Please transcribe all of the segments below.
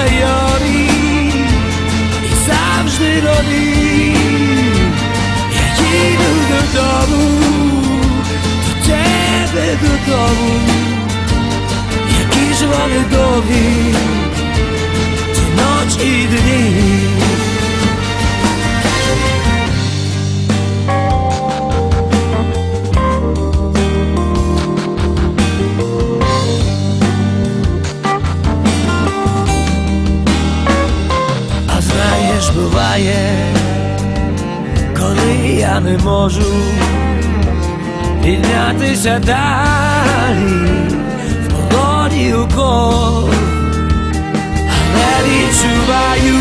Очі знайомі і завжди нові. Буває, коли я не можу піднятися далі в полоні укол, але відчуваю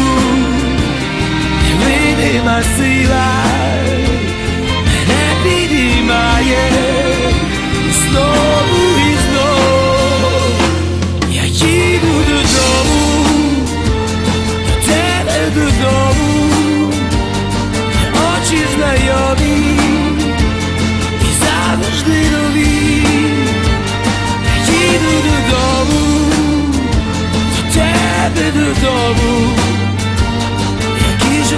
невидима сила мене підіймає знову і знову. Я їду додому до їду додому, до тебе додому, які ж